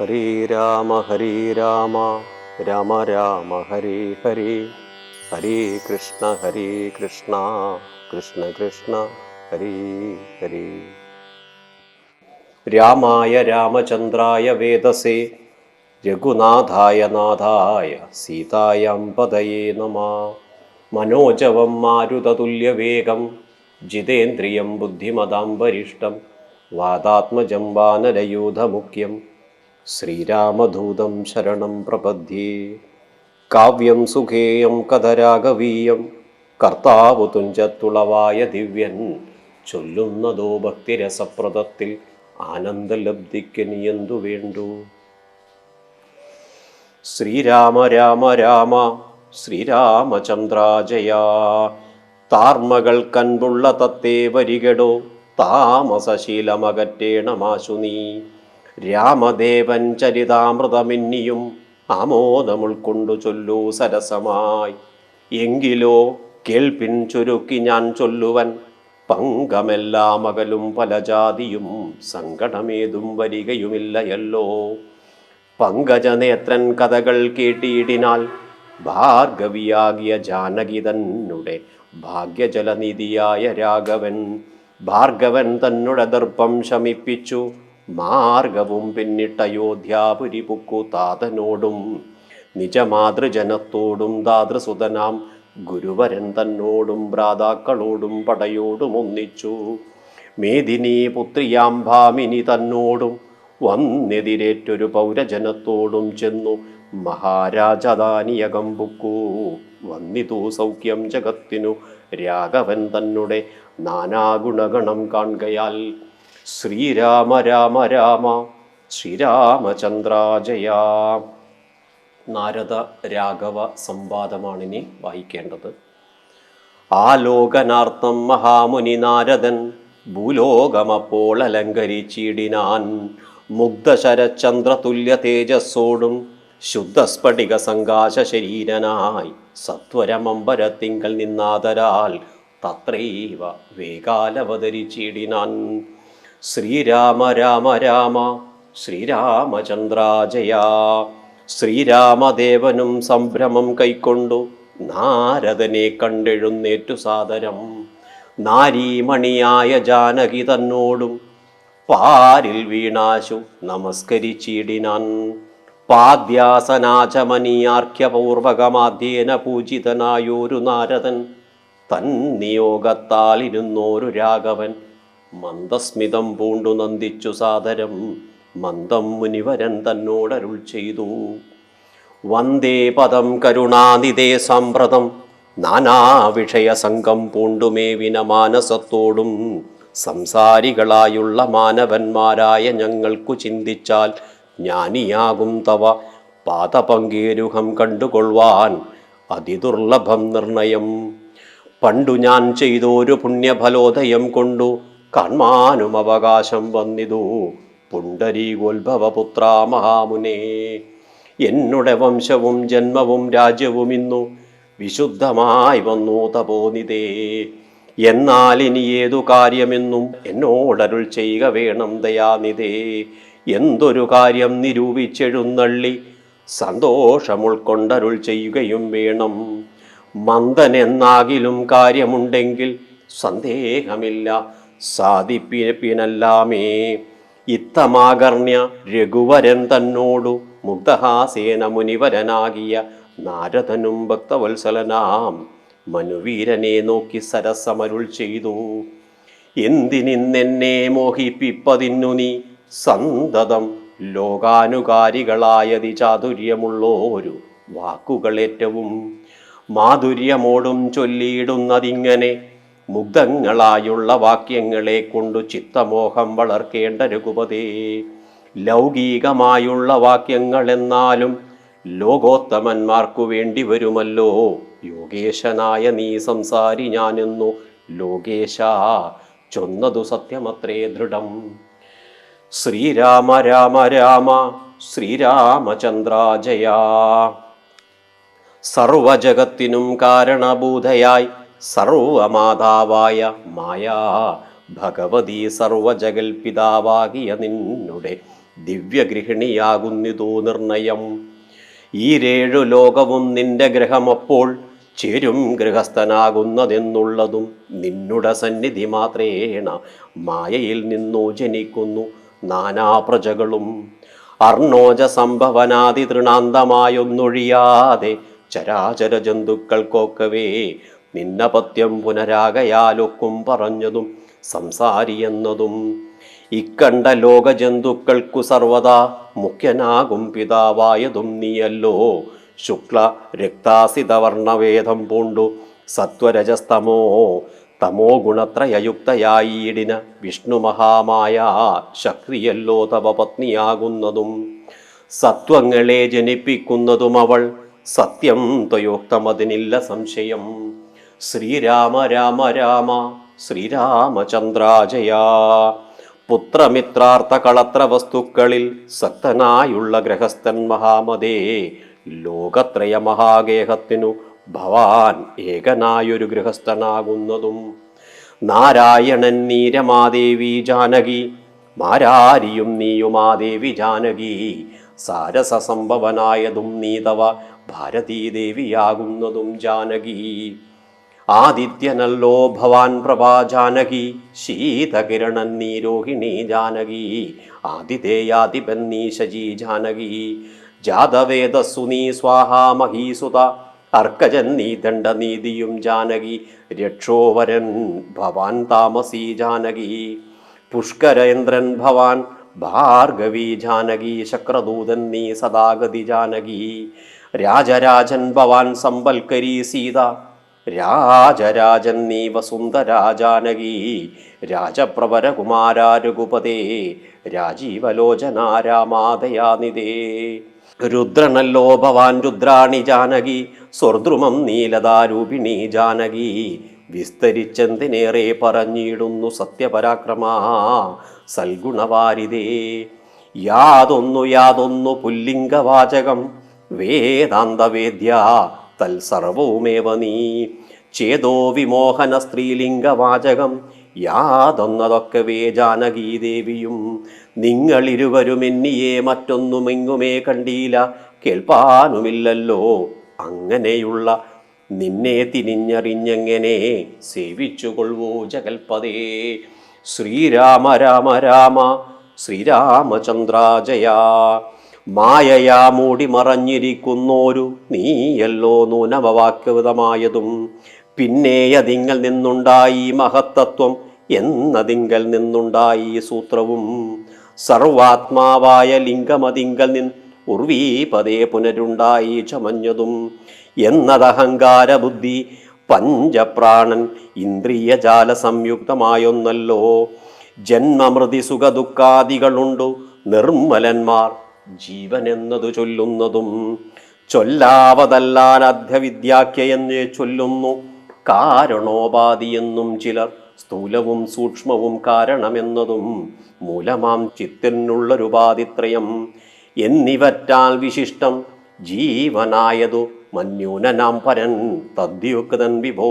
ഹരേ രാമ ഹരി രാമ രാമ രാമ ഹരി ഹരി. ഹരി കൃഷ്ണ ഹരി കൃഷ്ണ കൃഷ്ണ കൃഷ്ണ ഹരി ഹരി. രാമായ രാമചന്ദ്രായ വേദസേ രഘുനാഥായ നാഥായ സീതായം പതയേ നമ. മനോജവം മാരുതതുല്യവേഗം ജിതേന്ദ്രിയം ബുദ്ധിമതാം വരിഷ്ടം വാതാത്മജം വാനരയൂഥമുഖ്യം ശ്രീരാമദൂതം ശരണം പ്രപദ്ധ്യേ കാവ്യം സുഖേയം കഥരാഗവീയം. കർത്താവു തുഞ്ചത്തുളവായ ദിവ്യൻ. ചൊല്ലുന്നതോ ഭക്തിരസപ്രദത്തിൽ ആനന്ദലബ്ധിക്ക് നീയെന്തു വേണ്ടു? ശ്രീരാമ രാമ രാമ ശ്രീരാമചന്ദ്രാജയാ. താർമകൾ കൻപുള്ള തത്തേ വരികടോ താമസശീലമകറ്റേണമാശു നീ. രാമദേവൻ ചരിതാമൃതമിന്നിയും ആമോദമുൾക്കൊണ്ടു ചൊല്ലൂ സരസമായി. എങ്കിലോ കേൾപ്പിൻ ചുരുക്കി ഞാൻ ചൊല്ലുവൻ. പങ്കമെല്ലാം അകലും പല ജാതിയും സങ്കടമേതും വരികയുമില്ലയല്ലോ. പങ്കജനേത്രൻ കഥകൾ കേട്ടിയിടിനാൽ ഭാർഗവിയാകിയ ജാനകി തന്നെ ഭാഗ്യജലനിധിയായ രാഘവൻ. ഭാർഗവൻ തന്നുടെ ദർപ്പം ശമിപ്പിച്ചു. മാർഗവും പിന്നിട്ട അയോധ്യാപുരി പുക്കു താതനോടും നിജമാതൃജനത്തോടും ദാതൃസുതനാം ഗുരുവരൻ തന്നോടും ഭ്രാതാക്കളോടും പടയോടും ഒന്നിച്ചു. മേദിനി പുത്രിയാം ഭാമിനി തന്നോടും വന്നെതിരേറ്റൊരു പൗരജനത്തോടും ചെന്നു മഹാരാജധാനിയകം ബുക്കു വന്നിതു സൗഖ്യം ജഗത്തിനു രാഘവൻ തന്നെ നാനാഗുണഗണം കാൺകയാൽ ശ്രീരാമ രാമ രാമ ശ്രീരാമചന്ദ്രാജയ. നാരദ രാഘവ സംവാദമാണിനി വായിക്കേണ്ടത്. ആലോകനാർത്ഥം മഹാമുനി നാരദൻ ഭൂലോകമപ്പോൾ അലങ്കരിച്ചിടിനാൻ. മുഗ്ധശരചന്ദ്രതുല്യ തേജസ്സോടും ശുദ്ധസ്ഫടിക സങ്കാശ ശരീരനായി സത്വരമമ്പരത്തിങ്കൽ നിന്നാതരാൽ തത്രൈവ വേഗാലവതരിച്ചിടിനാൻ. ശ്രീരാമ രാമ രാമ ശ്രീരാമചന്ദ്രാജയ. ശ്രീരാമദേവനും സംഭ്രമം കൈക്കൊണ്ടു നാരദനെ കണ്ടെഴുന്നേറ്റു സാദരം. നാരീമണിയായ ജാനകി തന്നോടും പാരിൽ വീണാശു നമസ്കരിച്ചിടിനാൻ. പാദ്യാസനാചമനീയാർഘ്യപൂർവകമാദ്യേന പൂജിതനായൊരു നാരദൻ തൻ നിയോഗത്താലിരുന്നോരു രാഘവൻ. മന്ദസ്മിതം പൂണ്ടു നന്ദിച്ചു സാദരം മന്ദം മുനിവരൻ തന്നോടരുൾ ചെയ്തു. വന്ദേ പദം കരുണാനിതേ സമ്പ്രദം നാനാവിഷയസംഘം പൂണ്ടുമേവിന മാനസത്തോടും. സംസാരികളായുള്ള മാനവന്മാരായ ഞങ്ങൾക്കു ചിന്തിച്ചാൽ ജ്ഞാനിയാകും തവ. പാതപങ്കേരുഹം കണ്ടുകൊള്ളുവാൻ അതിദുർലഭം നിർണയം. പണ്ടു ഞാൻ ചെയ്തൊരു പുണ്യഫലോദയം കൊണ്ടു കാൺമാനും അവകാശം വന്നിതു. പുണ്ടരീകോത്ഭവപുത്ര മഹാമുനെ. എന്നുടെ വംശവും ജന്മവും രാജ്യവും ഇന്നു വിശുദ്ധമായി വന്നു തപോനിതേ. എന്നാൽ ഇനി ഏതു കാര്യമെന്നും എന്നോടരുൾ ചെയ്യുക വേണം ദയാനിതേ. എന്തൊരു കാര്യം നിരൂപിച്ചെഴുന്നള്ളി സന്തോഷം ഉൾക്കൊണ്ടരുൾ ചെയ്യുകയും വേണം. മന്ദനെന്നാകിലും കാര്യമുണ്ടെങ്കിൽ സന്ദേഹമില്ല. സാധിപ്പിനല്ലാമേ ഇത്തമാകർണ്യ രഘുവരൻ തന്നോടു മുഗ്ധഹാസേന മുനിവരനാകിയ നാരദനും ഭക്തവത്സലനാം മനുവീരനെ നോക്കി സരസമരുൾ ചെയ്തു. എന്തിനിന്നെന്നെ മോഹിപ്പിപ്പതിന്നു നീ? സന്തതം ലോകാനുകാരികളായതി ചാതുര്യമുള്ളോരു വാക്കുകളേറ്റവും മാധുര്യമോടും ചൊല്ലിയിടുന്നതിങ്ങനെ മുഗ്ധങ്ങളായുള്ള വാക്യങ്ങളെ കൊണ്ടു ചിത്തമോഹം വളർക്കേണ്ട രഘുപതേ. ലൗകികമായുള്ള വാക്യങ്ങൾ എന്നാലും ലോകോത്തമന്മാർക്കു വേണ്ടി വരുമല്ലോ. യോഗേശനായ നീ സംസാരി ഞാനെന്നു ലോകേശ ചൊന്നതു സത്യമത്രേ ദൃഢം. ശ്രീരാമ രാമ രാമ ശ്രീരാമചന്ദ്രാജയാ. സർവജഗത്തിനും കാരണഭൂതയായി സർവമാതാവായ മായാ ഭഗവതി സർവജഗൽപിതാവാകിയ നിന്നുടെ ദിവ്യഗൃഹിണിയാകുന്നിതോ നിർണയം. ഈ രേഴു ലോകവും നിന്റെ ഗ്രഹമപ്പോൾ ചേരും ഗൃഹസ്ഥനാകുന്നതെന്നുള്ളതും നിന്നുടെ സന്നിധി മാത്രേണ മായയിൽ നിന്നു ജനിക്കുന്നു നാനാപ്രജകളും അർണോജ സംഭവനാദി തൃണാന്തമായൊന്നൊഴിയാതെ ചരാചര ജന്തുക്കൾക്കൊക്കവേ നിന്നപത്യം പുനരാകയാലൊക്കും പറഞ്ഞതും സംസാരിയെന്നതും. ഇക്കണ്ട ലോകജന്തുക്കൾക്കു സർവദാ മുഖ്യനാകും പിതാവായതും നീയല്ലോ. ശുക്ല രക്താസിതവർണവേദം പൂണ്ടു സത്വരജസ്തമോ. തമോ ഗുണത്രയയുക്തയായിടിന വിഷ്ണു മഹാമായ ശക്തിയല്ലോ തവ പത്നിയാകുന്നതും. സത്വങ്ങളെ ജനിപ്പിക്കുന്നതും അവൾ സത്യം ത്വയോക്തമതിനില്ല സംശയം. ശ്രീരാമ രാമ രാമ ശ്രീരാമചന്ദ്രാജയ. പുത്രമിത്രാർത്ഥ കളത്ര വസ്തുക്കളിൽ സക്തനായുള്ള ഗ്രഹസ്ഥൻ മഹാമതേ ലോകത്രയ മഹാഗേഹത്തിനു ഭവാൻ ഏകനായൊരു ഗൃഹസ്ഥനാകുന്നതും. നാരായണൻ നീരമാദേവി ജാനകി മാരാരിയും നീയുമാദേവി ജാനകി സാരസസംഭവനായതും നീതവ ഭാരതീദേവിയാകുന്നതും ജാനകി. ആദിത്യനല്ലോ ഭവാൻ പ്രഭാ ജാനകി ശീതകിരണൻ നീ രോഹിണി ജാനകി ആദിതേയാദിപൻ നീ ശജി ജാനകി. ജാതവേദസ്സു നീ സ്വാഹാ മഹീസുത അർക്കജൻ നീ ദണ്ഡനീതിയും ജാനകി. രക്ഷോവരൻ ഭവാൻ താമസി ജാനകി. പുഷ്കരേന്ദ്രൻ ഭവാൻ ഭാർഗവി ജാനകി. ശക്രദൂതൻ നീ സദാഗതി ജാനകി. രാജരാജൻ ഭവാൻ സമ്പൽക്കരി സീത രാജരാജൻ നീ വസുന്ധരാ രാജാനകി രാജപ്രവര കുമാര രഘുപതേ രാജീവലോചന രാമാദയാനിതേ. രുദ്രനല്ലോ ഭവാൻ രുദ്രാണി ജാനകി സ്വർദ്രുമം നീലതാരൂപിണി ജാനകി. വിസ്തരിച്ചെന്തിനേറെ പറഞ്ഞിടുന്നു സത്യപരാക്രമ സൽഗുണവാരിതേ. യാതൊന്നു യാതൊന്നു പുല്ലിംഗവാചകം വേദാന്തവേദ്യ തൽസർവവുമേവ നീ. ചേതോ വിമോഹന സ്ത്രീലിംഗവാചകം. യാതൊന്നതൊക്കെ ജാനകീദേവിയും. ജാനകീ ദേവിയും നിങ്ങളിരുവരും എന്നിയെ മറ്റൊന്നുമെങ്ങുമേ കണ്ടീല. കേൾപ്പാനുമില്ലല്ലോ. അങ്ങനെയുള്ള നിന്നെ തിരിഞ്ഞറിഞ്ഞെങ്ങനെ സേവിച്ചുകൊള്ളുവോ ജഗൽപദേ ശ്രീരാമ രാമ രാമ ശ്രീരാമചന്ദ്രാജയ. മായയാ മൂടി മറഞ്ഞിരിക്കുന്നോരു നീയല്ലോ നൂനമവാക്യവിതമായതും പിന്നെ അതിങ്കൽ നിന്നുണ്ടായി മഹത്തത്വം എന്നതിങ്കൽ നിന്നുണ്ടായി സൂത്രവും. സർവാത്മാവായ ലിംഗമതിങ്കൽ നിൻ ഉർവീപതേ പുനരുണ്ടായി ചമഞ്ഞതും എന്നതഹങ്കാര ബുദ്ധി പഞ്ചപ്രാണൻ ഇന്ദ്രിയജാല സംയുക്തമായൊന്നല്ലോ ജന്മമൃതി സുഖദുഃഖാദികളുണ്ടു നിർമ്മലന്മാർ ജീവൻ എന്നതു ചൊല്ലുന്നതും. ചൊല്ലാവതല്ലാൻ അധ്യവിദ്യാഖ്യയെന്ന് ചൊല്ലുന്നു കാരണോപാധിയെന്നും ചിലർ സ്ഥൂലവും സൂക്ഷ്മവും കാരണമെന്നതും മൂലമാം ചിത്തിനുള്ളൊരുപാധിത്രയം. എന്നിവറ്റാൽ വിശിഷ്ടം ജീവനായതു മന്യൂനനാം പരൻ തദ്യുക്തൻ വിഭോ.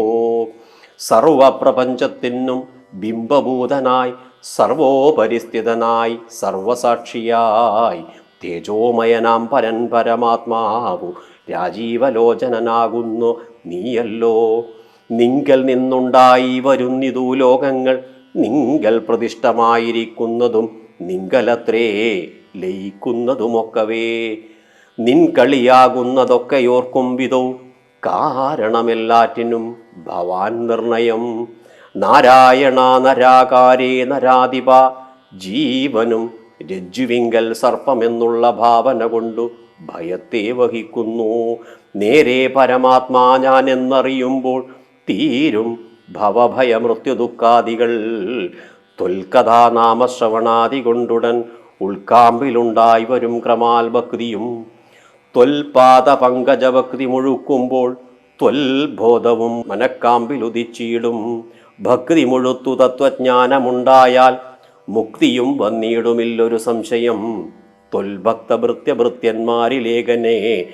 സർവപ്രപഞ്ചത്തിനും ബിംബഭൂതനായി സർവോപരിസ്ഥിതനായി സർവസാക്ഷിയായി തേജോമയനാം പരൻ പരമാത്മാവു രാജീവലോചനനാകുന്നു നീയല്ലോ. നിങ്കൽ നിന്നുണ്ടായി വരുന്നിതു ലോകങ്ങൾ. നിങ്കൽ പ്രതിഷ്ഠമായിരിക്കുന്നതും നിങ്കലത്രേ ലയിക്കുന്നതുമൊക്കവേ. നിൻ കളിയാകുന്നതൊക്കെയോർക്കും വിധോ. കാരണമെല്ലാറ്റിനും ഭവാൻ നിർണയം. നാരായണ നരാകാരേ നരാധിപ. ജീവനും രജ്ജുവിങ്കൽ സർപ്പമെന്നുള്ള ഭാവന കൊണ്ടു ഭയത്തെ വഹിക്കുന്നു. നേരെ പരമാത്മാ ഞാൻ എന്നറിയുമ്പോൾ തീരും ഭവഭയമൃത്യുദുഃഖാദികൾ. തൊൽക്കഥാനാമശ്രവണാദി കൊണ്ടുടൻ ഉൾക്കാമ്പിലുണ്ടായി വരും ക്രമാൽ ഭക്തിയും ത്വൽപാദ പങ്കജഭക്തി മുഴുക്കുമ്പോൾ ത്വൽബോധവും മനക്കാമ്പിലുദിച്ചിടും. ഭക്തി മുഴുത്തു തത്വജ്ഞാനമുണ്ടായാൽ മുക്തിയും വന്നിടുമില്ലൊരു സംശയം. തൊൽഭക്തഭൃത്യഭൃത്യന്മാരിലേഖനെ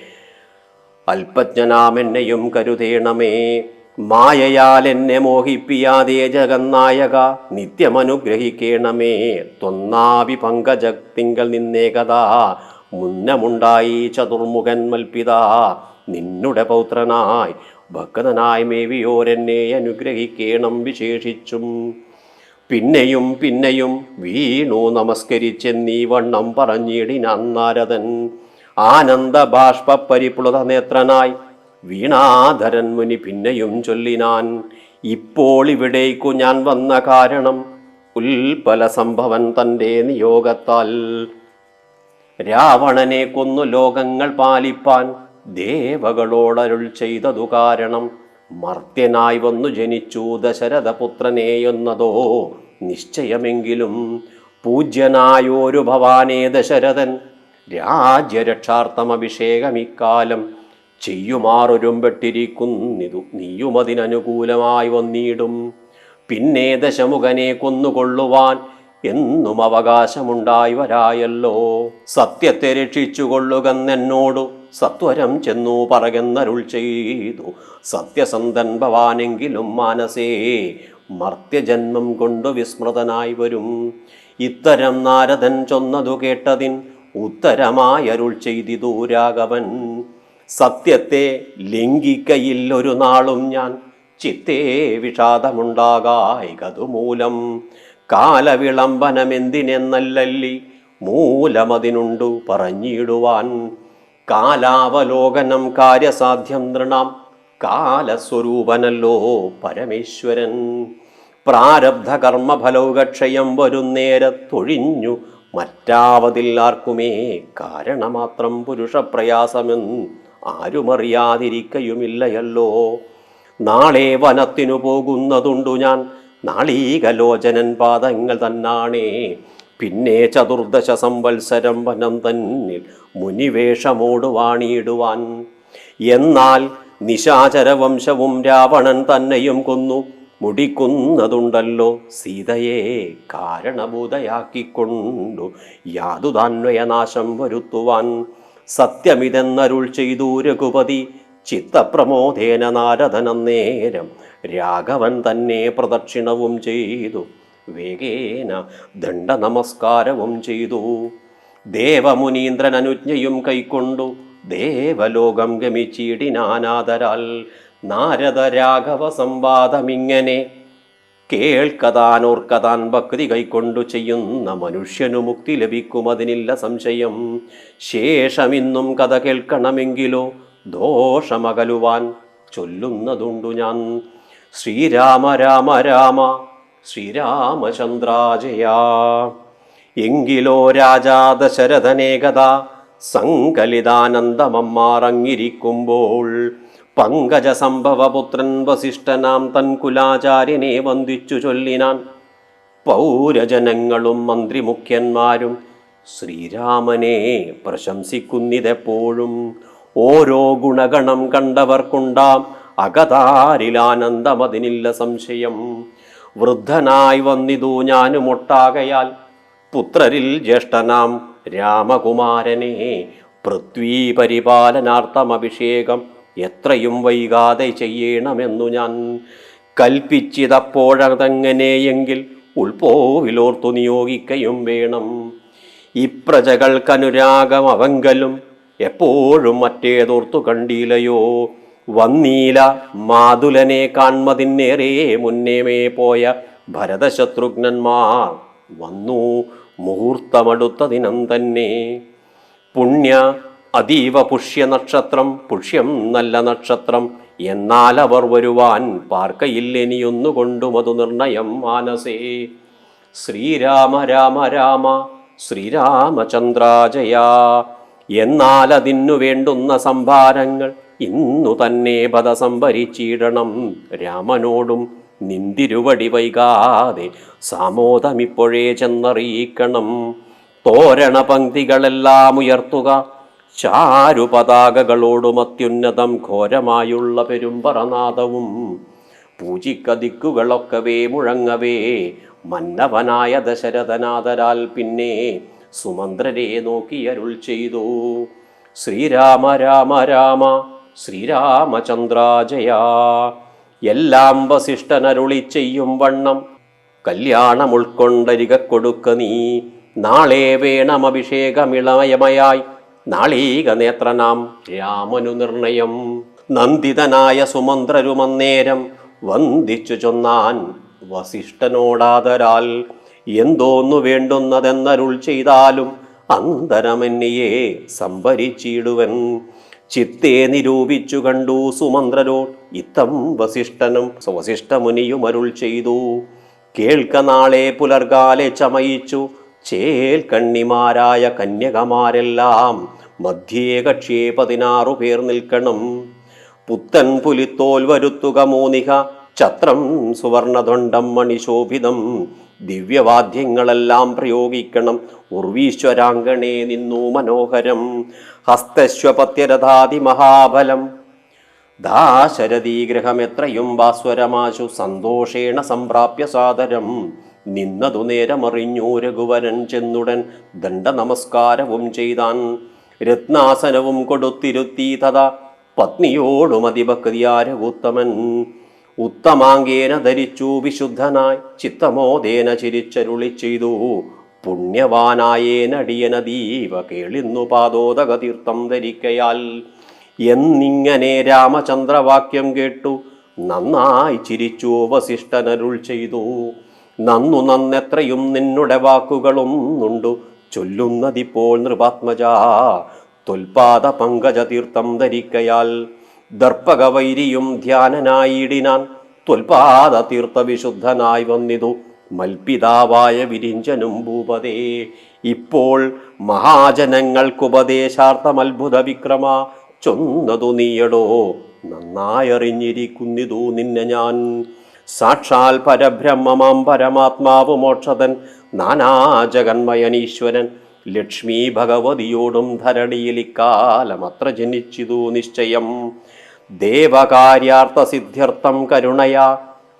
അല്പജ്ഞനാമെന്നെയും കരുതേണമേ. മായയാൽ എന്നെ മോഹിപ്പിയാതെ ജഗന്നായക നിത്യമനുഗ്രഹിക്കണമേ. ത്വന്നാവി പങ്കജത്തിങ്കൽ നിന്നേകതാ മുന്നമുണ്ടായി ചതുർമുഖൻ മൽപിത. നിന്നുടെ പൗത്രനായി ഭക്തനായി മേവിയോരെന്നെ അനുഗ്രഹിക്കണം വിശേഷിച്ചും. പിന്നെയും പിന്നെയും വീണു നമസ്കരിച്ചെന്നീ വണ്ണം പറഞ്ഞിടിനാരദൻ നാരദൻ ആനന്ദ ബാഷ്പ പരിപ്ലുത നേത്രനായി വീണാധരൻ മുനി പിന്നെയും ചൊല്ലിനാൻ. ഇപ്പോൾ ഇവിടേക്കു ഞാൻ വന്ന കാരണം ഉൽപ്പല സംഭവൻ തന്റെ നിയോഗത്താൽ. രാവണനെ കൊന്നു ലോകങ്ങൾ പാലിപ്പാൻ ദേവകളോടരുൾ ചെയ്തതു കാരണം മർത്യനായി വന്നു ജനിച്ചു ദശരഥപുത്രനെയെന്നതോ നിശ്ചയമെങ്കിലും പൂജ്യനായോരു ഭവാനേ ദശരഥൻ. രാജ്യരക്ഷാർത്ഥം അഭിഷേകം ഇക്കാലം ചെയ്യുമാറൊരുമ്പെട്ടിരിക്കുന്നിതു. നീയുമതിനനുകൂലമായി വന്നിടും. പിന്നെ ദശമുഖനെ കൊന്നുകൊള്ളുവാൻ എന്നും അവകാശമുണ്ടായി വരായല്ലോ. സത്യത്തെ രക്ഷിച്ചുകൊള്ളുകന്നെന്നോടു സത്വരം ചെന്നു പറകെന്നരുൾ ചെയ്തു. സത്യസന്ധൻ ഭവാനെങ്കിലും മാനസേ മർത്യജന്മം കൊണ്ടു വിസ്മൃതനായി വരും. ഇത്തരം നാരദൻ ചൊന്നതു കേട്ടതിൻ ഉത്തരമായരുൾ ചെയ്തിതു രാഘവൻ സത്യത്തെ ലംഘിക്കയില്ലൊരു നാളും ഞാൻ. ചിത്തേ വിഷാദമുണ്ടാകായികതുമൂലം. കാലവിളംബനമെന്തിനെന്നല്ലല്ലി മൂലമതിനുണ്ടു പറഞ്ഞിടുവാൻ. കാലാവലോകനം കാര്യസാധ്യം നൃണാം. കാലസ്വരൂപനല്ലോ പരമേശ്വരൻ. പ്രാരബ്ധ കർമ്മഫലൗകക്ഷയം വരുന്നേരത്തൊഴിഞ്ഞു മറ്റാവതിൽ ആർക്കുമേ കാരണമാത്രം പുരുഷപ്രയാസമെന്ന് ആരുമറിയാതിരിക്കയുമില്ലയല്ലോ. നാളെ വനത്തിനു പോകുന്നതുണ്ടു ഞാൻ. നാളീകലോചനൻ പാദങ്ങൾ തന്നാണേ. പിന്നെ ചതുർദശ സംവത്സരം വനം തന്നിൽ മുനിവേഷമോട് വാണിയിടുവാൻ. എന്നാൽ നിശാചര വംശവും രാവണൻ തന്നെയും കൊന്നു. മുടിക്കുന്നതുണ്ടല്ലോ. സീതയെ കാരണഭൂതയാക്കിക്കൊണ്ടു യാതുതാന്വയനാശം വരുത്തുവാൻ. സത്യമിതെന്നരുൾ ചെയ്തു രഘുപതി ചിത്തപ്രമോദേന നാരദനന്നേരം രാഘവൻ തന്നെ പ്രദക്ഷിണവും ചെയ്തു. വേഗേന ദണ്ഡ നമസ്കാരവും ചെയ്തു. ദേവമുനീന്ദ്രൻ അനുജ്ഞയും കൈക്കൊണ്ടു. ദേവലോകം ഗമിച്ചിടിനാനാദരാൽ. നാരദ രാഘവ സംവാദമിങ്ങനെ കേൾക്കതാനോർക്കതാൻ ഭക്തി കൈക്കൊണ്ടു ചെയ്യുന്ന മനുഷ്യനു മുക്തി ലഭിക്കും അതിനില്ല സംശയം. ശേഷമിന്നും കഥ കേൾക്കണമെങ്കിലോ ദോഷമകലുവാൻ ചൊല്ലുന്നതുണ്ടു ഞാൻ. ശ്രീരാമ രാമ രാമ ശ്രീരാമചന്ദ്രാജയ. എങ്കിലോ രാജാ ദശരഥനേകഥ സങ്കലിതാനന്ദമമ്മാറങ്ങിരിക്കുമ്പോൾ പങ്കജ സംഭവപുത്രൻ വസിഷ്ഠനാം തൻ കുലാചാര്യനെ വന്ദിച്ചു ചൊല്ലിനാൻ. പൗരജനങ്ങളും മന്ത്രിമുഖ്യന്മാരും ശ്രീരാമനെ പ്രശംസിക്കുന്നിതെപ്പോഴും. ഓരോ ഗുണഗണം കണ്ടവർക്കുണ്ടാം അകതാരിലാനന്ദമതിനില്ല സംശയം. വൃദ്ധനായി വന്നിതു ഞാനുമൊട്ടാകയാൽ പുത്രരിൽ ജ്യേഷ്ഠനാം രാമകുമാരനെ പൃഥ്വീ പരിപാലനാർത്ഥം അഭിഷേകം എത്രയും വൈകാതെ ചെയ്യണമെന്നു ഞാൻ കൽപ്പിച്ചിതപ്പോഴതെങ്ങനെയെങ്കിൽ ഉൾപോവിലോർത്തു നിയോഗിക്കയും വേണം. ഇപ്രജകൾക്കനുരാഗം അവങ്കലും എപ്പോഴും മറ്റേതോർത്തു കണ്ടീലയോ വന്നീല മാതുലനെ കാൺമതിന്നേറെ മുന്നേമേ പോയ ഭരതശത്രുഘ്നന്മാർ വന്നു മുഹൂർത്തമടുത്ത ദിനം തന്നെ പുണ്യ അതീവ പുഷ്യ നക്ഷത്രം പുഷ്യം നല്ല നക്ഷത്രം. എന്നാൽ അവർ വരുവാൻ പാർക്കയില്ലെനിയൊന്നുകൊണ്ടും അതു നിർണയം മാനസേ. ശ്രീരാമ രാമ രാമ ശ്രീരാമചന്ദ്രാജയ. എന്നാൽ അതിനു വേണ്ടുന്ന സംഭാരങ്ങൾ ഇന്നു തന്നെ പദ സംഭരിച്ചിടണം രാമനോടും നിന്തിരുവടി വൈകാതെ സാമോദമിപ്പോഴേ ചെന്നറിയിക്കണം. തോരണ പങ്ക്തികളെല്ലാം ഉയർത്തുക ചാരുപതാകകളോടും അത്യുന്നതം ഘോരമായുള്ള പെരുമ്പറനാദവും പൂജിക്കതിക്കുകളൊക്കവേ മുഴങ്ങവേ മന്നവനായ ദശരഥനാഥരാൽ പിന്നെ സുമന്ത്രരെ നോക്കിയരുൾ ചെയ്തു. ശ്രീരാമ രാമ രാമ ശ്രീരാമചന്ദ്രാജയ. എല്ലാം വസിഷ്ഠനരുളി ചെയ്യും വണ്ണം. കല്യാണം ഉൾക്കൊണ്ടരിക കൊടുക്ക നീ. നാളെ വേണം നാളീക നേത്രനാം രാമനു നിർണയം. നന്ദിതനായ സുമന്ത്രരുമന്നേരം വന്ദിച്ചു ചൊന്നാൻ വസിഷ്ഠനോടാതരാൽ എന്തോന്നു വേണ്ടുന്നതെന്നരുൾ ചെയ്താലും അന്തരമെന്നിയെ സംഭരിച്ചിടുവൻ ചിത്തെ നിരൂപിച്ചു കണ്ടു സുമന്ത്രരോ ഇത്തം വസിഷ്ഠനും വസിഷ്ഠമുനിയും അരുൾ ചെയ്തു. കേൾക്ക നാളെ പുലർകാലെ ചമയിച്ചു ചേൽ കണ്ണിമാരായ കന്യകമാരെല്ലാം മധ്യേ കക്ഷിയെ പതിനാറു പേർ നിൽക്കണം. പുത്തൻ പുലിത്തോൽ വരുത്തുക മോനിക ഛത്രം സുവർണദണ്ഡം മണിശോഭിതം. ദിവ്യവാദ്യങ്ങളെല്ലാം പ്രയോഗിക്കണം. ഉർവീശ്വരാങ്കണേ നിന്നു മനോഹരം. ഹസ്തശ്വപത്യരഥാതി മഹാബലം. ദാശരഥീഗ്രഹമെത്രയും ഭാസ്വരമാശു സന്തോഷേണ സംപ്രാപ്യ സാദരം. നിന്നതു നേരമറിഞ്ഞു രഘുവരൻ ചെന്നുടൻ ദണ്ഡ നമസ്കാരവും ചെയ്താൻ. രത്നാസനവും കൊടുത്തിരുത്തി തഥാ പത്നിയോടും അതിഭക്തിയാരകുത്തമൻ ഉത്തമാങ്കേന ധരിച്ചു വിശുദ്ധനായി ചിത്തമോദേന ചിരിച്ചരുളി ചെയ്തു. പുണ്യവാനായേനടിയനദീവ കേളിന്നു പാദോദക തീർത്ഥം ധരിക്കയാൽ. എന്നിങ്ങനെ രാമചന്ദ്രവാക്യം കേട്ടു. നന്നായി ചിരിച്ചു വസിഷ്ഠനരുൾ ചെയ്തു. നന്നു നന്നെത്രയും നിന്നുടെ വാക്കുകളൊന്നുണ്ടു. ചൊല്ലുന്നതിപ്പോൾ നൃപാത്മജ. തൊൽപാദ പങ്കജ തീർത്ഥം ധരിക്കയാൽ ദർപ്പകവൈരിയും ധ്യാനനായിടിനാൻ തൊൽപാദ തീർത്ഥ വിശുദ്ധനായി വന്നിതു മൽപിതാവായ വിരിഞ്ചനും ഭൂപതേ. ഇപ്പോൾ മഹാജനങ്ങൾക്കുപദേശാർത്ഥം അത്ഭുത വിക്രമ ചൊന്നതു നീയടോ. നന്നായറിഞ്ഞിരിക്കുന്നിതു നിന്നെ ഞാൻ. സാക്ഷാൽ പരബ്രഹ്മമാം പരമാത്മാവ് മോക്ഷതൻ നാനാജഗന്മയനീശ്വരൻ ലക്ഷ്മി ഭഗവതിയോടും ധരണിയിൽ ഇക്കാലം അത്ര ജനിച്ചിതു നിശ്ചയം. ദേവകാര്യാർത്ഥ സിദ്ധ്യർത്ഥം കരുണയാ.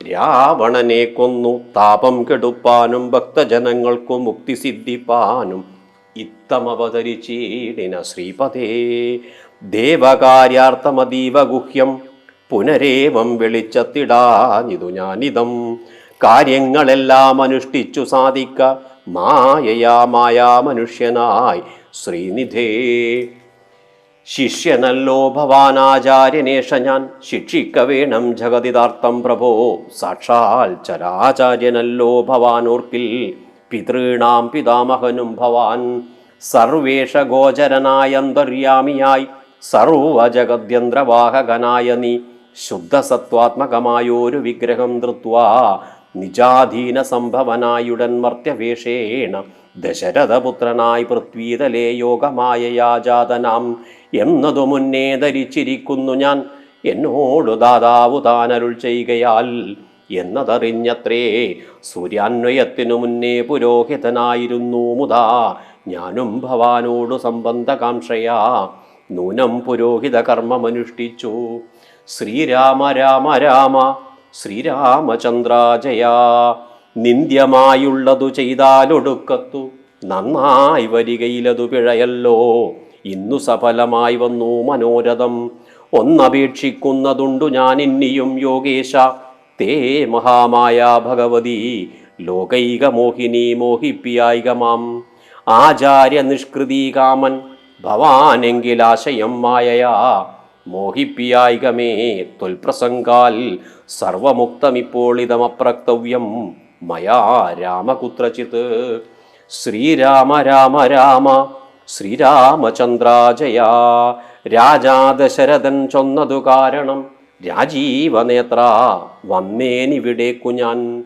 രാവണനെ കൊന്നു താപം കെടുപ്പാനും ഭക്തജനങ്ങൾക്കു മുക്തി സിദ്ധിപ്പാനും ഇത്തമവതരിച്ചീടിന ശ്രീപദേ. ദേവകാര്യാർത്ഥമതീവ ഗുഹ്യം പുനരേവം വെളിച്ചത്തിടാഞ്ഞിതു ഞാനിതം. കാര്യങ്ങളെല്ലാം അനുഷ്ഠിച്ചു സാധിക്ക മായയാ മായാ മനുഷ്യനായി. ശ്രീനിധേ ശിഷ്യനല്ലോ ഭവാനാചാര്യനേഷ ഞാൻ. ശിക്ഷിക്ക വേണം ജഗതിതാർത്ഥം പ്രഭോ. സാക്ഷാൽ ചരാചാര്യനല്ലോ ഭവാനോർക്കിൽ. പിതൃണാം പിതാമഹനും ഭവാൻ. സർവേഷ ഗോചരനായന്തര്യാമിയായി സർവജഗദ്യന്ത്രവാഹകനായ നീ. ശുദ്ധസത്വാത്മകമായൊരു വിഗ്രഹം ധൃത്വാ. നിജാധീന സംഭവനായുടൻ മർത്യവേഷേണ ദശരഥപുത്രനായി പൃഥ്വീതലേ യോഗമായ യാജാതനാം എന്നതു മുന്നേ ധരിച്ചിരിക്കുന്നു ഞാൻ. എന്നോടു ദാതാവു താനരുൾ ചെയ്യുകയാൽ എന്നതറിഞ്ഞത്രേ സൂര്യാന്വയത്തിനു മുന്നേ പുരോഹിതനായിരുന്നു മുതാ. ഞാനും ഭവാനോടു സംബന്ധകാംക്ഷയാ. നൂനം പുരോഹിത കർമ്മമനുഷ്ഠിച്ചു ശ്രീരാമ രാമ രാമ ശ്രീരാമചന്ദ്രാജയ. നിന്ദ്യമായുള്ളതു ചെയ്താലൊടുക്കത്തു നന്നായി വരികയിലതു പിഴയല്ലോ. ഇന്നു സഫലമായി വന്നു മനോരഥം. ഒന്നപേക്ഷിക്കുന്നതുണ്ടു ഞാൻ ഇന്നിയും യോഗേശ. തേ മഹാമായ ഭഗവതി ലോകൈക മോഹിനി മോഹിപ്പിയായിക മാം. ആചാര്യ നിഷ്കൃതി കാമൻ ഭവാനെങ്കിലാശയം മായയാ. മോഹിപ്പിയായികമേ. ത്വൽപ്രസംഗാൽ സർവമുക്തമിപ്പോൾ ഇതമപ്രക്തവ്യം മയാ രാമകുത്രചിത്. ശ്രീരാമ രാമ രാമ ശ്രീരാമചന്ദ്രാജയാ. രാജാ ദശരഥൻ ചൊന്നതു കാരണം രാജീവനേത്ര വന്നേനിവിടേക്കു ഞാൻ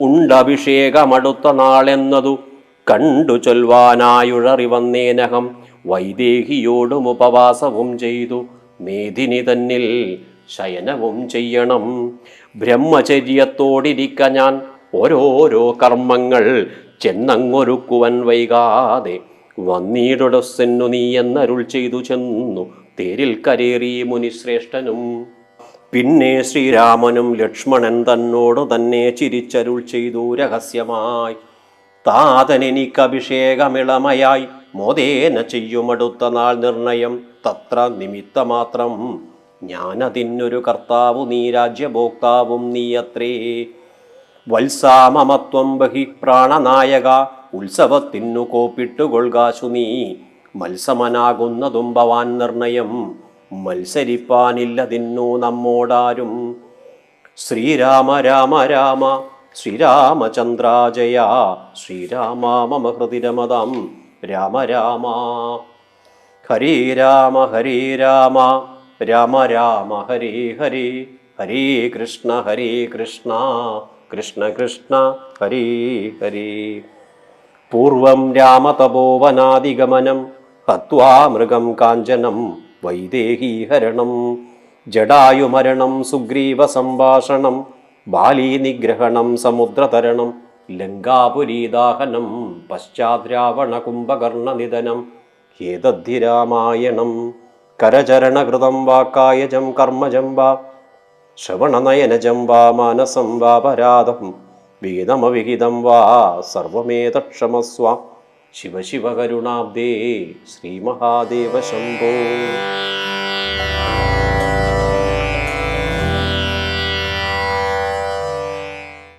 ഉണ്ടഭിഷേകമടുത്ത നാളെന്നതു കണ്ടു ചൊൽവാനായുഴറി വന്നേനഹം വൈദേഹിയോടും ഉപവാസവും ചെയ്തു. മേദിനി തന്നിൽ ശയനവും ചെയ്യണം. ബ്രഹ്മചര്യത്തോടിരിക്ക ഞാൻ ഓരോരോ കർമ്മങ്ങൾ ചെന്നങ്ങൊരുക്കുവൻ വൈകാതെ. വന്നീടൊടസ്സെന്നു നീ എന്നരുൾ ചെയ്തു ചെന്നു തേരിൽ കരേറി മുനിശ്രേഷ്ഠനും. പിന്നെ ശ്രീരാമനും ലക്ഷ്മണൻ തന്നോടു തന്നെ ചിരിച്ചരുൾ ചെയ്തു രഹസ്യമായി. താതനെനിക്ക് അഭിഷേകമിളമയായി മോദേന ചെയ്യുമടുത്ത നാൾ നിർണയം. തത്ര നിമിത്തമാത്രം ഞാനതിനൊരു കർത്താവു നീ രാജ്യഭോക്താവും നീയത്രേ വത്സാമമത്വം ബഹി പ്രാണനായക ഉത്സവത്തിനു കോപ്പിട്ടുകൊൾകാശു നീ മത്സമനാകുന്നതും ഭവാൻ നിർണയം മത്സരിപ്പാനില്ലതിന്നു നമ്മോടാരും. ശ്രീരാമ രാമ രാമ ശ്രീരാമചന്ദ്രാജയ ശ്രീരാമ മമ ഹൃദിരമതം രാമ രാമ. ഹരേ രാമ ഹരി രാമ. രാമ രാമ ഹരി ഹരി. ഹരി കൃഷ്ണ ഹരി കൃഷ്ണ. കൃഷ്ണ കൃഷ്ണ ഹരി ഹരി. പൂർവം രാമതപോവനാദിഗമനം ഹത്വാ മൃഗം കാഞ്ചനം വൈദേഹീഹരണം ജടായുമരണം സുഗ്രീവസംഭാഷണം ബാലീനിഗ്രഹണം സമുദ്രതരണം ലങ്കാപുരീദാഹനം പശ്ചാദ്രാവണകുംഭകർണനിധനം ഏതദ്ധി രാമായണം കരചരണകൃതം വാക്കായജം കർമ്മജം വാ ശ്രവണനയനജം വാ മാനസം വാ പരാധം വിഹിതമവിഹിതം വാ സർവമേതക്ഷമസ്വ. ശിവ ശിവ കരുണാബ്ദേ ശ്രീമഹാദേവ ശംഭോ.